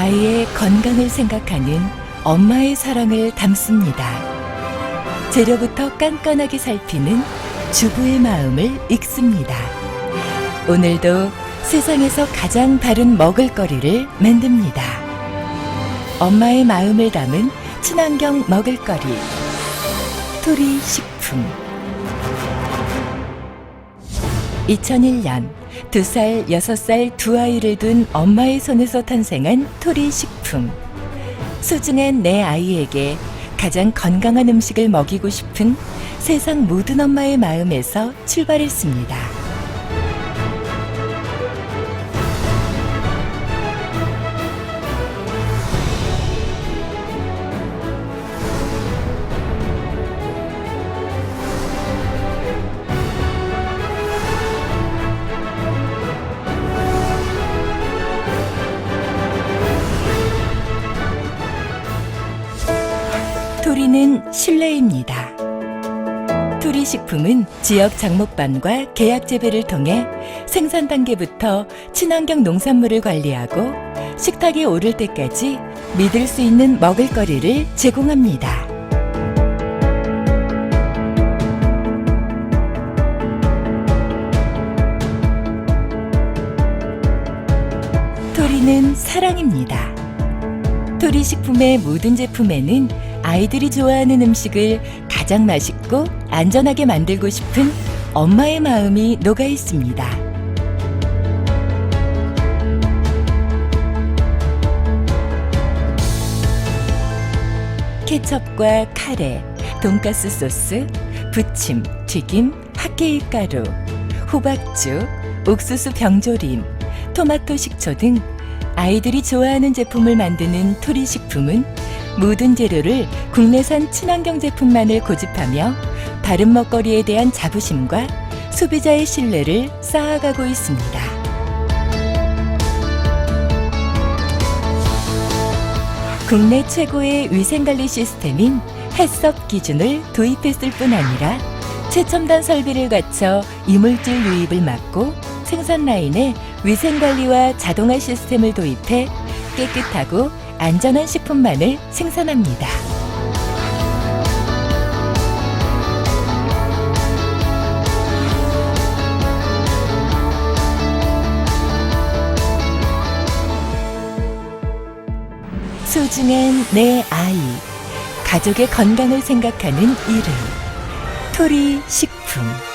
아이의 건강을 생각하는 엄마의 사랑을 담습니다. 재료부터 깐깐하게 살피는 주부의 마음을 읽습니다. 오늘도 세상에서 가장 바른 먹을거리를 만듭니다. 엄마의 마음을 담은 친환경 먹을거리. 토리 식품. 2001년 두 살, 여섯 살 두 아이를 둔 엄마의 손에서 탄생한 토리 식품. 소중한 내 아이에게 가장 건강한 음식을 먹이고 싶은 세상 모든 엄마의 마음에서 출발했습니다. 토리는 신뢰입니다. 토리 식품은 지역 장목반과 계약 재배를 통해 생산 단계부터 친환경 농산물을 관리하고 식탁에 오를 때까지 믿을 수 있는 먹을거리를 제공합니다. 토리는 사랑입니다. 토리 식품의 모든 제품에는 아이들이 좋아하는 음식을 가장 맛있고 안전하게 만들고 싶은 엄마의 마음이 녹아 있습니다. 케첩과 카레, 돈가스 소스, 부침, 튀김, 핫케이크 가루, 호박죽, 옥수수 병조림, 토마토 식초 등 아이들이 좋아하는 제품을 만드는 토리 식품은 모든 재료를 국내산 친환경 제품만을 고집하며 바른 먹거리에 대한 자부심과 소비자의 신뢰를 쌓아가고 있습니다. 국내 최고의 위생관리 시스템인 햇섭 기준을 도입했을 뿐 아니라 최첨단 설비를 갖춰 이물질 유입을 막고 생산 라인에 위생관리와 자동화 시스템을 도입해 깨끗하고 안전한 식품만을 생산합니다. 소중한 내 아이, 가족의 건강을 생각하는 이름, 토리 식품.